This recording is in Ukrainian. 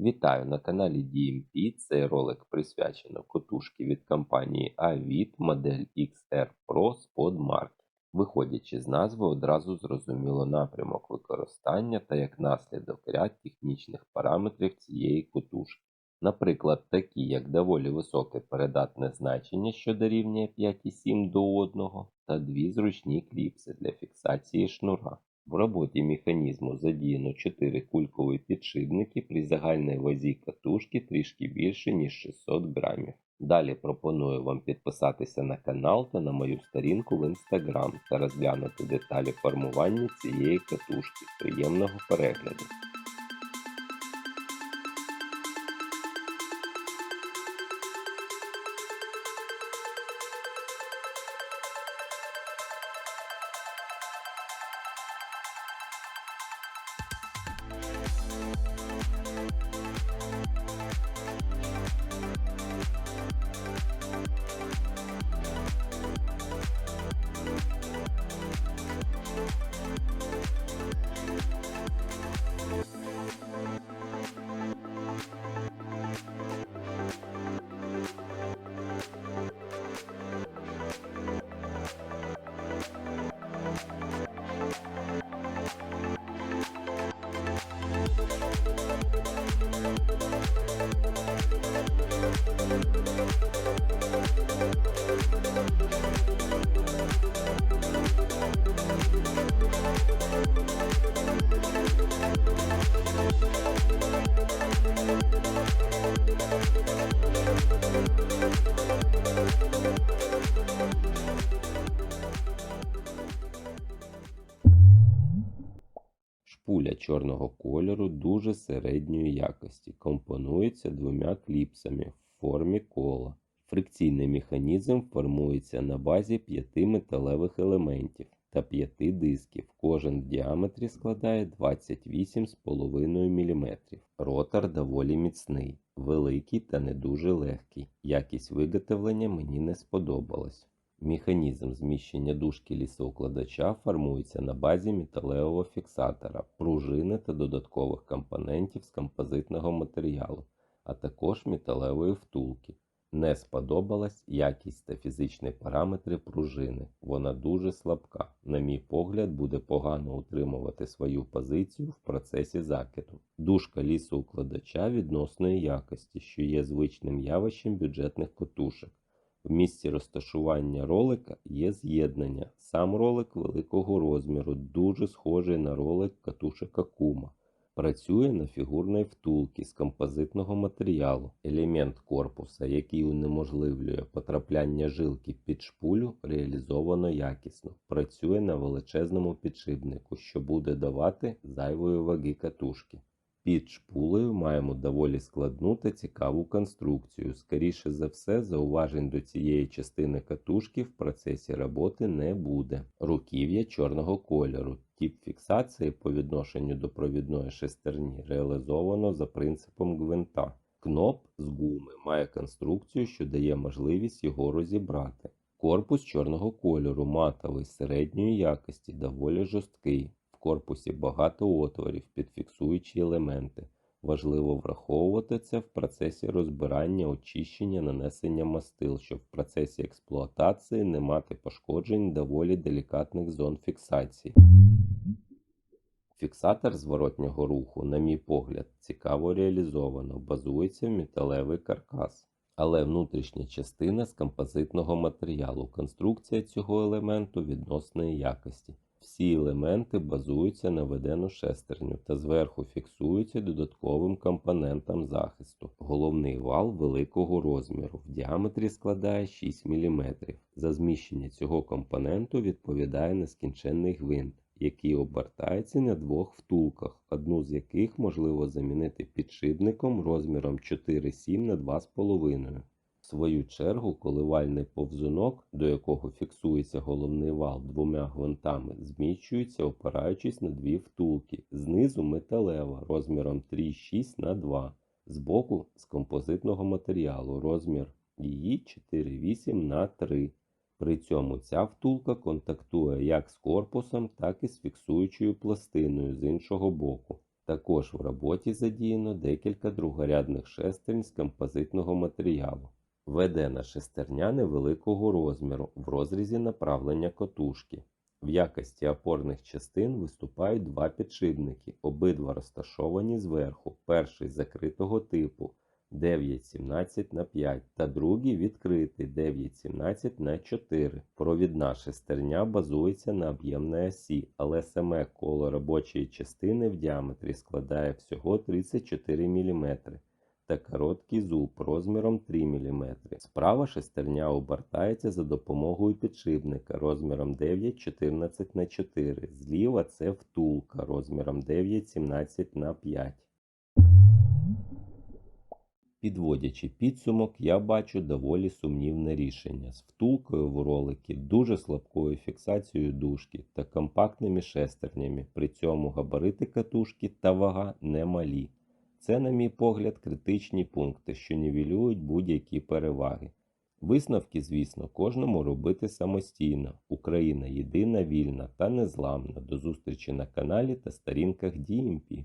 Вітаю на каналі DMP. Цей ролик присвячено котушки від компанії Avit модель XR Pro Spot Market. Виходячи з назви, одразу зрозуміло напрямок використання та як наслідок ряд технічних параметрів цієї котушки. Наприклад, такі як доволі високе передатне значення, що дорівнює 5,7 до 1, та дві зручні кліпси для фіксації шнура. В роботі механізму задіяно 4 кулькові підшипники при загальній вазі катушки трішки більше, ніж 600 грамів. Далі пропоную вам підписатися на канал та на мою сторінку в Instagram та розглянути деталі формування цієї катушки. Приємного перегляду! Шпуля чорного кольору дуже середньої якості, компонується двома кліпсами в формі кола. Фрикційний механізм формується на базі п'яти металевих елементів та п'яти дисків. Кожен в діаметрі складає 28,5 мм. Ротор доволі міцний, великий та не дуже легкий. Якість виготовлення мені не сподобалась. Механізм зміщення дужки лісоукладача формується на базі металевого фіксатора, пружини та додаткових компонентів з композитного матеріалу, а також металевої втулки. Не сподобалась якість та фізичні параметри пружини. Вона дуже слабка. На мій погляд, буде погано утримувати свою позицію в процесі закиду. Дужка лісоукладача відносної якості, що є звичним явищем бюджетних котушок. В місці розташування ролика є з'єднання. Сам ролик великого розміру, дуже схожий на ролик катушек Акума. Працює на фігурній втулці з композитного матеріалу. Елемент корпуса, який унеможливлює потрапляння жилки під шпулю, реалізовано якісно. Працює на величезному підшипнику, що буде давати зайвої ваги катушки. Під шпулею маємо доволі складну та цікаву конструкцію. Скоріше за все, зауважень до цієї частини катушки в процесі роботи не буде. Руків'я чорного кольору. Тип фіксації по відношенню до провідної шестерні реалізовано за принципом гвинта. Кноп з гуми має конструкцію, що дає можливість його розібрати. Корпус чорного кольору матовий середньої якості, доволі жорсткий. Корпусі багато отворів під фіксуючі елементи. Важливо враховувати це в процесі розбирання, очищення, нанесення мастил, щоб в процесі експлуатації не мати пошкоджень доволі делікатних зон фіксації. Фіксатор зворотнього руху, на мій погляд, цікаво реалізовано, базується в металевий каркас. Але внутрішня частина з композитного матеріалу. Конструкція цього елементу відносної якості. Всі елементи базуються на ведену шестерню та зверху фіксуються додатковим компонентом захисту. Головний вал великого розміру в діаметрі складає 6 мм. За зміщення цього компоненту відповідає нескінченний гвинт, який обертається на двох втулках, одну з яких можливо замінити підшипником розміром 4,7 на 2,5. Свою чергу коливальний повзунок, до якого фіксується головний вал двома гвинтами, зміщується, опираючись на дві втулки. Знизу металева розміром 3,6 на 2, збоку з композитного матеріалу розмір її 4,8 на 3. При цьому ця втулка контактує як з корпусом, так і з фіксуючою пластиною з іншого боку. Також в роботі задіяно декілька другорядних шестерень з композитного матеріалу. Ведена шестерня невеликого розміру в розрізі направлення котушки. В якості опорних частин виступають два підшипники, обидва розташовані зверху, перший закритого типу 917 на 5 та другий відкритий 917 на 4. Провідна шестерня базується на об'ємній осі, але саме коло робочої частини в діаметрі складає всього 34 мм та короткий зуб розміром 3 мм. Справа шестерня обертається за допомогою підшипника розміром 9,14 на 4. Зліва це втулка розміром 9,17 на 5. Підводячи підсумок, я бачу доволі сумнівне рішення з втулкою в ролики, дуже слабкою фіксацією дужки та компактними шестернями. При цьому габарити катушки та вага немалі. Це, на мій погляд, критичні пункти, що нівелюють будь-які переваги. Висновки, звісно, кожному робити самостійно. Україна єдина, вільна та незламна. До зустрічі на каналі та сторінках DMP.